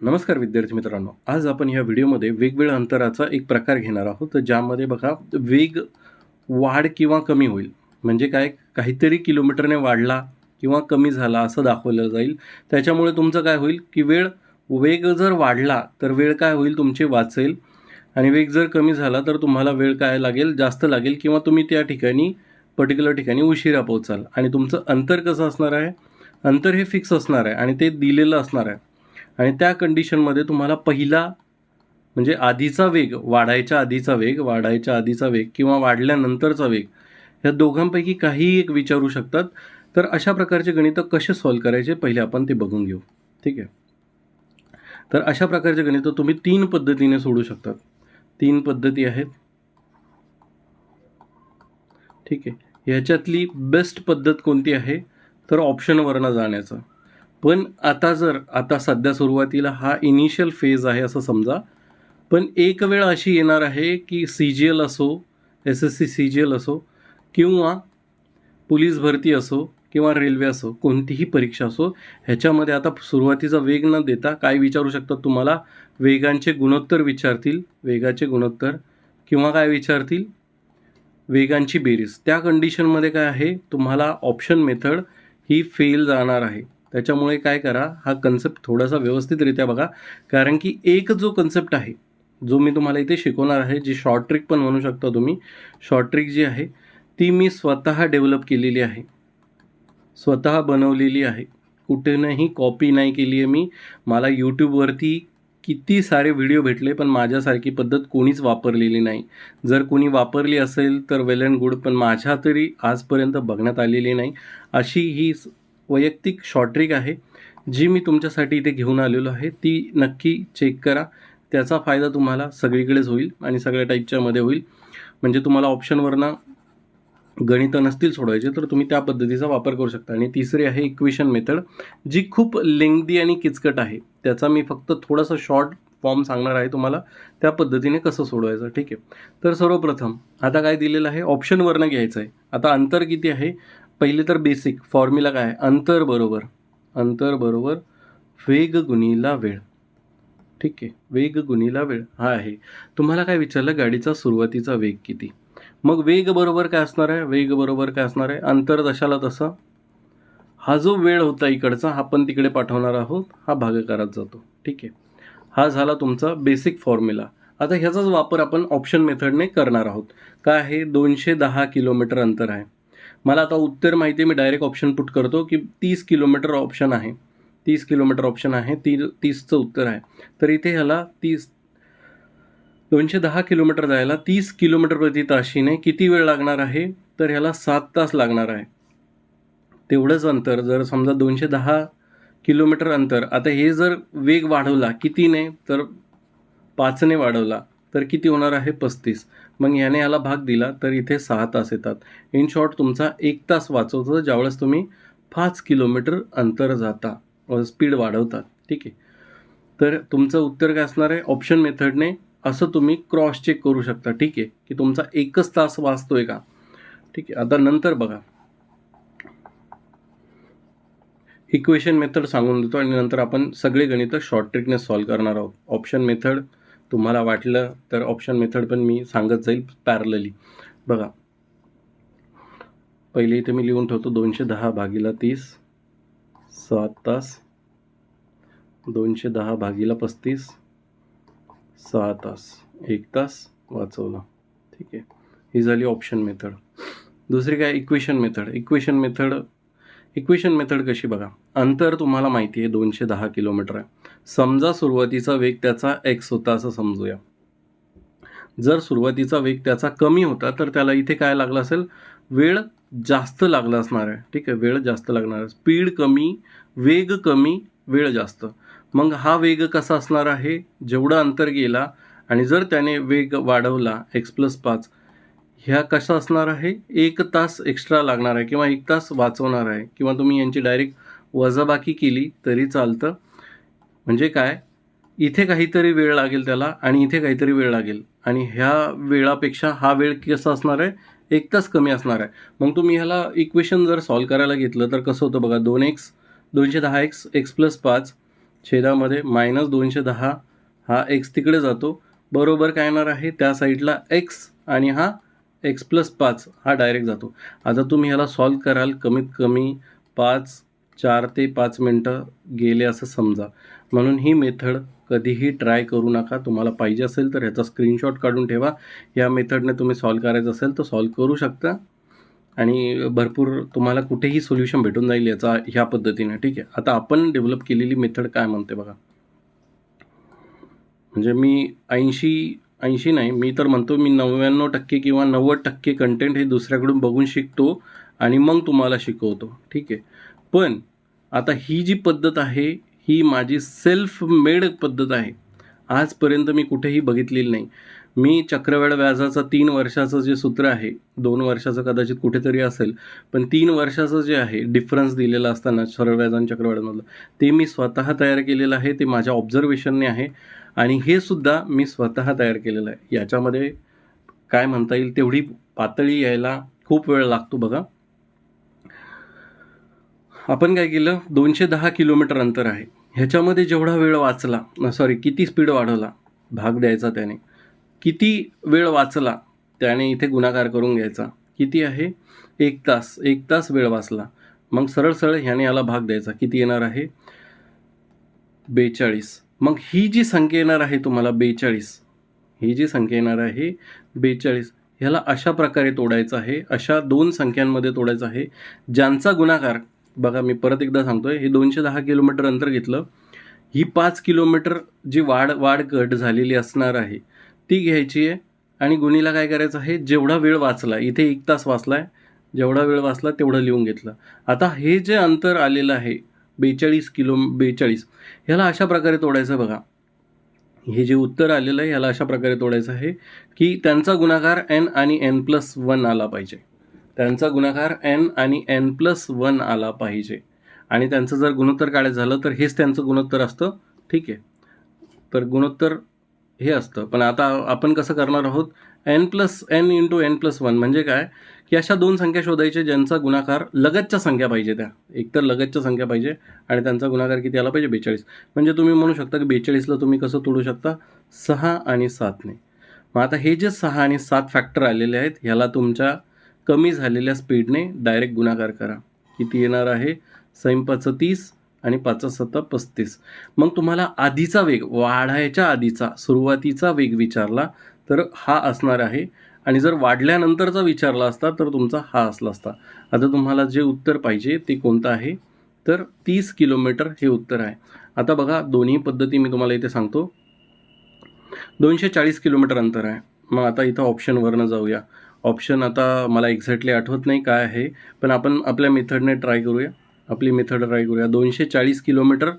नमस्कार विद्यार्थी मित्रांनो. आज आपण ह्या व्हिडिओमध्ये वेगवेगळ्या अंतराचा एक प्रकार घेणार आहोत तर ज्यामध्ये बघा वेग वाढ किंवा कमी होईल. म्हणजे काय? काहीतरी किलोमीटरने वाढला किंवा कमी झाला असं दाखवलं जाईल. त्याच्यामुळे तुमचं काय होईल की वेळ वेग जर वाढला तर वेळ काय होईल तुमची वाचेल. आणि वेग जर कमी झाला तर तुम्हाला वेळ काय लागेल? जास्त लागेल किंवा तुम्ही त्या ठिकाणी पर्टिक्युलर ठिकाणी उशिरा पोहोचाल. आणि तुमचं अंतर कसं असणार आहे? अंतर हे फिक्स असणार आहे आणि ते दिलेलं असणार आहे. आणि त्या कंडिशनमध्ये तुम्हाला पहिला म्हणजे आधीचा वेग वाढायच्या आधीचा वेग वाढायच्या आधीचा वेग किंवा वाढल्यानंतरचा वेग ह्या दोघांपैकी काहीही एक विचारू शकतात. तर अशा प्रकारचे गणितं कसे सॉल्व करायचे? पहिले आपण ते बघून घेऊ. ठीक आहे? तर अशा प्रकारचे गणितं तुम्ही तीन पद्धतीने सोडू शकतात. तीन पद्धती आहेत. ठीक आहे? ह्याच्यातली बेस्ट पद्धत कोणती आहे? तर ऑप्शनवरनं जाण्याचं. पण आता जर आता सध्या सुरुवातीला हा इनिशियल फेज आहे असं समजा पण एक वेळ अशी येणार आहे की सी जी एल असो S S C C G L असो किंवा पोलीस भरती असो किंवा रेल्वे असो कोणतीही परीक्षा असो ह्याच्यामध्ये आता सुरुवातीचा वेग न देता काय विचारू शकतात तुम्हाला? वेगांचे गुणोत्तर विचारतील वेगाचे गुणोत्तर किंवा काय विचारतील? वेगांची बेरीज. त्या कंडिशनमध्ये काय आहे? तुम्हाला ऑप्शन मेथड ही फेल जाणार आहे. त्याच्यामुळे काय करा हा कन्सेप्ट थोडासा व्यवस्थितरित्या बघा. कारण की एक जो कन्सेप्ट आहे जो मी तुम्हाला इथे शिकवणार आहे जी शॉर्ट ट्रिक पण म्हणू शकता तुम्ही शॉर्ट ट्रिक जी आहे ती मी स्वतः डेव्हलप केलेली आहे. स्वतः बनवलेली आहे. कुठेनही कॉपी नाही केली आहे मी. मला यूट्यूबवरती किती सारे व्हिडिओ भेटले पण माझ्यासारखी पद्धत कोणीच वापरलेली नाही. जर कोणी वापरली असेल तर वेल अँड गुड पण माझ्या तरी आजपर्यंत बघण्यात आलेली नाही. अशी ही वैयक्तिक शॉर्ट ट्रिक आहे. जी मी तुमच्यासाठी इथे घेऊन आलेलो आहे ती नक्की चेक करा. त्याचा फायदा तुम्हाला सगळीकडेच होईल आणि सगळ्या टाईपच्यामध्ये होईल. म्हणजे तुम्हाला ऑप्शनवरनं गणितं नसतील सोडवायचे तर तुम्ही त्या पद्धतीचा वापर करू शकता. आणि तिसरी आहे इक्वेशन मेथड जी खूप लेंगदी आणि किचकट आहे. त्याचा मी फक्त थोडासा शॉर्ट फॉर्म सांगणार आहे तुम्हाला त्या पद्धतीने कसं सोडवायचं ठीक आहे? तर सर्वप्रथम आता काय दिलेलं आहे? ऑप्शनवरनं घ्यायचं आहे. आता अंतर किती आहे? पहिले तर बेसिक फॉर्म्युला काय? आहे अंतर बरोबर. अंतर बरोबर. वेग गुणीला वेळ. ठीक आहे? वेग गुणीला वेळ. हा आहे. तुम्हाला काय विचारलं? गाडीचा सुरुवातीचा वेग किती? मग वेग बरोबर काय असणार आहे? वेग बरोबर काय असणार आहे? अंतर जशाला तसं. हा जो वेळ होता इकडचा हा पण तिकडे पाठवणार आहोत. हा भागाकारात जातो. ठीक आहे? हा झाला तुमचा बेसिक फॉर्म्युला आता ह्याचाच वापर आपण ऑप्शन मेथडने करणार आहोत. काय आहे? दोनशे दहा किलोमीटर अंतर आहे. मला आता उत्तर माहिती आहे मी डायरेक्ट ऑप्शन पुट करतो की तीस किलोमीटर ऑप्शन आहे. तीस किलोमीटर ऑप्शन आहे ती तीसचं उत्तर आहे. तर इथे ह्याला तीस दोनशे दहा किलोमीटर जायला तीस किलोमीटर प्रति ताशीने किती वेळ लागणार आहे? तर ह्याला सात तास लागणार आहे. तेवढंच अंतर जर समजा दोनशे दहा किलोमीटर अंतर आता हे जर वेग वाढवला कितीने तर पाचने वाढवला तर किती होणार आहे? पस्तीस. मग याने याला भाग दिला तर इथे सहा तास येतात. इन शॉर्ट तुमचा एक तास वाचवतो ज्यावेळेस तुम्ही पाच किलोमीटर अंतर जाता स्पीड वाढवता ठीक आहे? तर तुमचं उत्तर काय असणार आहे? ऑप्शन मेथडने असं तुम्ही क्रॉस चेक करू शकता. ठीक आहे? की तुमचा एकच तास वाचतोय का? ठीक आहे? आता नंतर बघा. इक्वेशन मेथड सांगून देतो आणि नंतर आपण सगळे गणितं शॉर्ट ट्रिकने सॉल्व करणार आहोत. ऑप्शन मेथड तुम्हाला वाटलं तर ऑप्शन मेथड पण मी सांगत जाईल पॅरलली बघा. पहिले इथे मी लिहून ठेवतो दोनशे दहा भागीला तीस सात तास दोनशे दहा भागीला पस्तीस सहा तास एक तास वाचवला. ठीक आहे. ही झाली ऑप्शन मेथड दुसरी काय? Equation method equation method equation method कशी बघा? अंतर तुम्हाला माहिती आहे दोनशे दहा किलोमीटर आहे. समजा सुरुवातीचा वेग त्याचा एक्स होता असं समजूया. जर सुरुवातीचा वेग त्याचा कमी होता तर त्याला इथे काय लागला असेल? वेळ जास्त लागला असणार आहे. ठीक आहे वेळ जास्त लागणार आहे. स्पीड कमी वेग कमी वेळ जास्त. मग हा वेग कसा असणार आहे? जेवढं अंतर गेला आणि जर त्याने वेग वाढवला एक्स प्लस पाच ह्या कसा असणार आहे? एक तास एक्स्ट्रा लागणार आहे किंवा एक तास वाचवणार आहे. किंवा तुम्ही यांची डायरेक्ट वजाबाकी केली तरी चालतं. म्हणजे काय? इथे काहीतरी वेळ लागेल त्याला आणि इथे काहीतरी वेळ लागेल. आणि ह्या वेळापेक्षा हा वेळ कसा असणार आहे? एक तास कमी असणार आहे. मग तुम्ही ह्याला इक्वेशन जर सॉल्व करायला घेतलं तर कसं होतं बघा? दोन एक्स दोनशे दहा एक्स एक्स प्लस पाच छेदामध्ये मायनस दोनशे दहा हा एक्स तिकडे जातो. बरोबर काय येणार आहे? त्या साईडला एक्स आणि हा एक्स प्लस पाच हा डायरेक्ट जातो. आता तुम्ही ह्याला सॉल्व कराल. कमीत कमी पाच चार ते पाच मिनटं गेले असं समजा. म्हणून ही मेथड कधीही ट्राय करू नका. तुम्हाला पाहिजे असेल तर ह्याचा स्क्रीनशॉट काढून ठेवा. या मेथडने तुम्ही सॉल्व करायचं असेल तर सॉल्व करू शकता. आणि भरपूर तुम्हाला कुठेही सोल्युशन भेटून जाईल याचा ह्या पद्धतीने. ठीक आहे? आता आपण डेव्हलप केलेली मेथड काय म्हणते बघा. म्हणजे मी ऐंशी ऐंशी नाही मी तर म्हणतो मी नव्याण्णव टक्के किंवा नव्वद टक्के कंटेंट हे दुसऱ्याकडून बघून शिकतो आणि मग तुम्हाला शिकवतो. ठीक आहे? पण आता ही जी पद्धत आहे ही माझी सेल्फ मेड पद्धत आहे. आजपर्यंत मी कुठेही बघितलेली नाही. मी चक्रवाढ व्याजाचं तीन वर्षाचं जे सूत्र आहे दोन वर्षाचं कदाचित कुठेतरी असेल पण तीन वर्षाचं जे आहे डिफरन्स दिलेलं असताना सरळ व्याज आणि चक्रवाढमधलं ते मी स्वतः तयार केलेलं आहे ते माझ्या ऑब्झर्वेशनने आहे आणि हे सुद्धा मी स्वतः तयार केलेलं आहे. याच्यामध्ये काय म्हणता येईल तेवढी पातळी यायला खूप वेळ लागतो बघा. आपण काय केलं? दोनशे दहा किलोमीटर अंतर आहे. ह्याच्यामध्ये जेवढा वेळ वाचला सॉरी किती स्पीड वाढवला भाग द्यायचा त्याने. किती वेळ वाचला त्याने इथे गुणाकार करून घ्यायचा. किती आहे? एक तास. एक तास वेळ वाचला. मग सरळ सरळ ह्याने याला भाग द्यायचा. किती येणार आहे? बेचाळीस. मग ही जी संख्या येणार आहे तुम्हाला बेचाळीस. ही जी संख्या येणार आहे बेचाळीस. ह्याला अशा प्रकारे तोडायचं आहे. अशा दोन संख्यांमध्ये तोडायचं आहे ज्यांचा गुणाकार बघा मी परत एकदा सांगतोय हे दोनशे दहा किलोमीटर अंतर घेतलं ही पाच किलोमीटर जी वाढ वाढ घट झालेली असणार आहे ती घ्यायची आहे. आणि गुणीला काय करायचं आहे जेवढा वेळ वाचला इथे एक तास वाचला आहे जेवढा वेळ वाचला तेवढं लिहून घेतलं. आता हे जे अंतर आलेलं आहे बेचाळीस किलो बेचाळीस ह्याला अशा प्रकारे तोडायचं बघा. हे जे उत्तर आलेलं आहे ह्याला अशा प्रकारे तोडायचं आहे की त्यांचा गुणाकार एन आणि एन प्लस वन आला पाहिजे. त्यांचा गुणाकार एन आणि एन प्लस वन आला पाहिजे. आणि त्यांचं जर गुणोत्तर काढायचं झालं तर हेच त्यांचं गुणोत्तर असतं. ठीक आहे. तर गुणोत्तर हे असतं. पण आता आपण कसं करणार आहोत? N plus N into N plus one म्हणजे काय? की अशा दोन संख्या शोधायच्या ज्यांचा गुणाकार लगतच्या संख्या पाहिजे त्या. एकतर लगतच्या संख्या पाहिजे आणि त्यांचा गुणाकार किती आला पाहिजे? बेचाळीस. म्हणजे तुम्ही म्हणू शकता की बेचाळीसला तुम्ही कसं तोडू शकता? सहा आणि सातने. मग आता हे जे सहा आणि सात फॅक्टर आलेले आहेत ह्याला तुमच्या कमी झालेल्या स्पीडने डायरेक्ट गुणाकार करा. किती येणार आहे? सैंपाचं तीस आणि पाच सत्ता पस्तीस. मग तुम्हाला आधीचा वेग वाढायच्या आधीचा सुरुवातीचा वेग विचारला तर हा असणार आहे. आणि जर वाढल्यानंतरचा विचारला असता तर तुमचा हा असला असता. आता तुम्हाला जे उत्तर पाहिजे ते कोणतं आहे? तर तीस किलोमीटर हे उत्तर आहे. आता बघा दोन्ही पद्धती मी तुम्हाला इथे सांगतो. दोनशे चाळीस किलोमीटर अंतर आहे. मग आता इथं ऑप्शनवरनं जाऊया. ऑप्शन आता मला एक्झॅक्टली आठवत नाही काय आहे पण आपण आपल्या मेथडने ट्राय करूया. आपली मेथड ट्राय करूया. दोनशे चाळीस किलोमीटर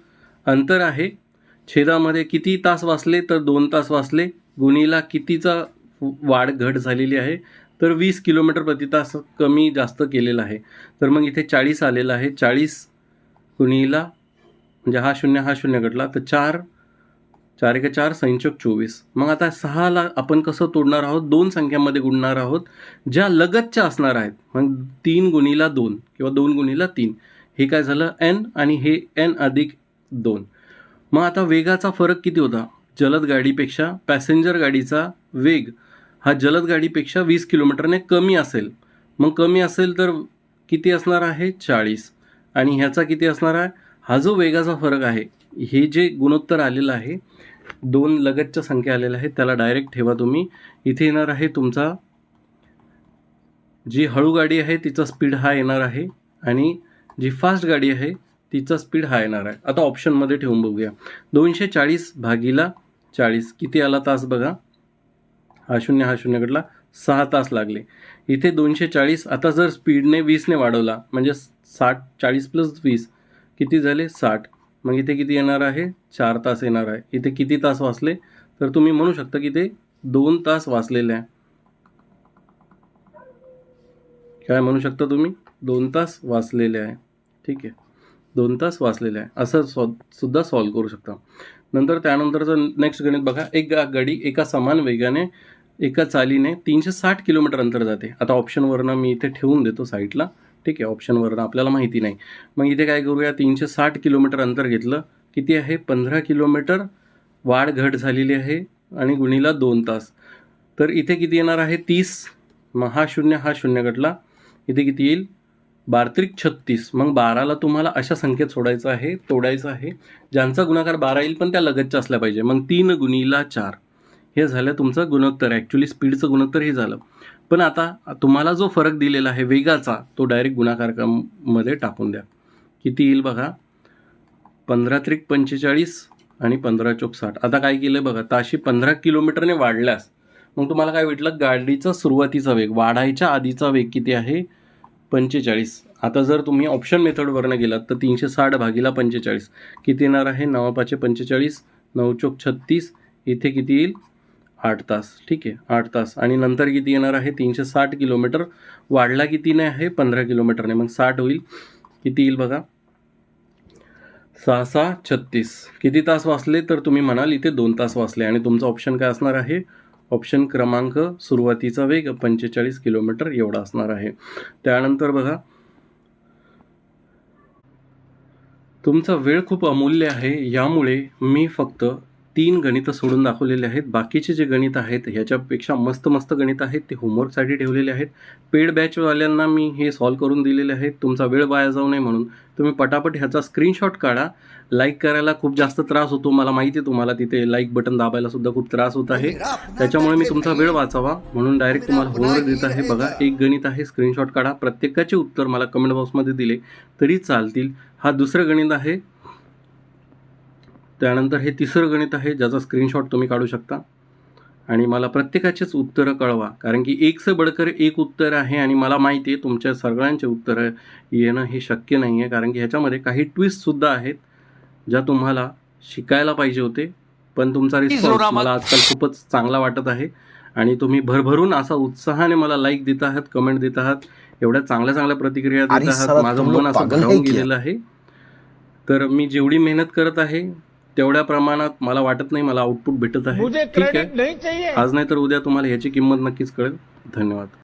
अंतर आहे. छेदामध्ये किती तास वाचले तर दोन तास वाचले. गुणीला कितीचा वाढ घट झालेली आहे तर वीस किलोमीटर प्रति तास कमी जास्त केलेला आहे. तर मग इथे चाळीस आलेलं आहे. चाळीस गुणीला म्हणजे हा शून्य हा शून्य घटला तर चार चार एक चार संचक चोवीस. मग आता सहाला आपण कसं तोडणार आहोत? दोन संख्यांमध्ये गुणणार आहोत. ज्या लगतच्या असणार आहेत मग तीन गुणीला दोन किंवा दोन गुणीला तीन हे काय झालं? एन आणि हे एन अधिक दोन. मग आता वेगाचा फरक किती होता? जलद गाडीपेक्षा पॅसेंजर गाडीचा वेग हा जलद गाडीपेक्षा वीस किलोमीटरने कमी असेल. मग कमी असेल तर किती असणार आहे? चाळीस. आणि ह्याचा किती असणार आहे? हा जो वेगाचा फरक आहे हे जे गुणोत्तर आलेलं आहे दोन लगतच्या संख्या आलेल्या आहेत त्याला डायरेक्ट ठेवा तुम्ही. इथे येणार आहे तुमचा जी हळू गाडी आहे तिचा स्पीड हा येणार आहे आणि जी फास्ट गाडी आहे तिचा स्पीड हा येणार आहे. आता ऑप्शनमध्ये ठेवून बघूया. दोनशे चाळीस भागीला चाळीस. किती आला तास बघा? हा शून्य हा शून्यकडला सहा तास लागले. इथे दोनशे चाळीस. आता जर स्पीडने वीसने वाढवला म्हणजे साठ चाळीस प्लस वीस किती झाले? साठ. मग इथे किती येणार आहे? चार तास येणार आहे. इथे किती तास वाचले? तर तुम्ही म्हणू शकता की ते दोन तास वाचलेले आहे. काय म्हणू शकता तुम्ही? दोन तास वाचलेले आहे. ठीक आहे. दोन तास वाचलेले आहे. असं सॉ सुद्धा सॉल्व करू शकता. नंतर त्यानंतरचं नेक्स्ट गणित बघा. एक गाडी एका समान वेगाने एका चालीने तीनशे साठ किलोमीटर अंतर जाते. आता ऑप्शनवरनं मी इथे ठेवून देतो साईटला ठीक आहे ऑप्शनवरनं आपल्याला माहिती नाही. मग इथे काय करूया तीनशे साठ किलोमीटर अंतर घेतलं. किती आहे? पंधरा किलोमीटर वाढ घट झालेली आहे आणि गुणीला दोन तास. तर इथे किती येणार आहे? तीस. मग हा शून्य हा शून्य घटला. इथे किती येईल? बारत्रिक छत्तीस. मग बाराला तुम्हाला अशा संख्येत सोडायचं आहे तोडायचं आहे. ज्यांचा गुणाकार बारा येईल पण त्या लगतच्या असल्या पाहिजे. मग तीन गुणीला चार. हे झालं तुमचं गुणोत्तर. ॲक्च्युली स्पीडचं गुणोत्तर हे झालं. पण आता तुम्हाला जो फरक दिलेला आहे वेगाचा तो डायरेक्ट गुणाकारकामध्ये टाकून द्या. किती येईल बघा? पंधरा त्रिक पंचेचाळीस आणि पंधरा चोक साठ. आता काय केलं बघा? ताशी पंधरा किलोमीटरने वाढल्यास मग तुम्हाला काय भेटलं? गाडीचा सुरुवातीचा वेग वाढायच्या आधीचा वेग किती आहे? पंचेचाळीस. आता जर तुम्ही ऑप्शन मेथडवरनं गेलात तर तीनशे साठ भागीला पंचेचाळीस. किती येणार आहे? नऊ पाचशे पंचेचाळीस नऊ चोक छत्तीस. इथे किती येईल? आठ तास. ठीक आहे आठ तास. आणि नंतर किती येणार आहे? तीनशे साठ किलोमीटर. वाढला कितीने आहे? पंधरा किलोमीटरने. मग साठ होईल. किती येईल बघा? सहा सहा छत्तीस. किती तास वाचले? तर तुम्ही म्हणाल इथे दोन तास वाचले. आणि तुमचा ऑप्शन काय असणार आहे? ऑप्शन क्रमांक सुरुवातीचा वेग पंचेचाळीस किलोमीटर एवढा असणार आहे. त्यानंतर बघा. तुमचा वेळ खूप अमूल्य आहे. यामुळे मी फक्त तीन गणितं सोडून दाखवलेले आहेत. बाकीचे जे गणित आहेत ह्याच्यापेक्षा मस्त मस्त गणित आहेत. ते होमवर्कसाठी ठेवलेले आहेत. पेड बॅचवाल्यांना मी हे सॉल्व करून दिलेले आहेत. तुमचा वेळ वाया जाऊ नये म्हणून. तुम्ही पटापट ह्याचा स्क्रीनशॉट काढा. लाईक करायला खूप जास्त त्रास होतो. मला माहिती आहे तुम्हाला तिथे लाईक बटन दाबायला सुद्धा खूप त्रास होत आहे. त्याच्यामुळे मी तुमचा वेळ वाचावा. म्हणून डायरेक्ट तुम्हाला होमवर्क देत आहे. बघा एक गणित आहे. स्क्रीनशॉट काढा. प्रत्येकाचे उत्तर मला कमेंट बॉक्समध्ये दिले. तरी चालतील. हा दुसरं गणित आहे. त्यानंतर हे तिसरं गणित आहे ज्याचा स्क्रीनशॉट तुम्ही काढू शकता. आणि मला प्रत्येकाचेच उत्तरं कळवा कारण की एकचं बडकर एक उत्तर आहे आणि मला माहिती आहे तुमच्या सगळ्यांचे उत्तरं येणं हे शक्य नाही आहे कारण की ह्याच्यामध्ये काही ट्विस्टसुद्धा आहेत ज्या तुम्हाला शिकायला पाहिजे होते. पण तुमचा रिस्पॉन्स मला आजकाल खूपच चांगला वाटत आहे. आणि तुम्ही भरभरून असा उत्साहाने मला लाईक देत आहात कमेंट देत आहात एवढ्या चांगल्या चांगल्या प्रतिक्रिया देत आहात माझं मन असं भरावून क्या? गेलेलं आहे. तर मी जेवढी मेहनत करत आहे तेवढ्या प्रमाणात मला वाटत नाही मला आउटपुट भेटत आहे. ठीक आहे. आज नाही तर उद्या तुम्हाला ह्याची किंमत नक्कीच कळेल. धन्यवाद.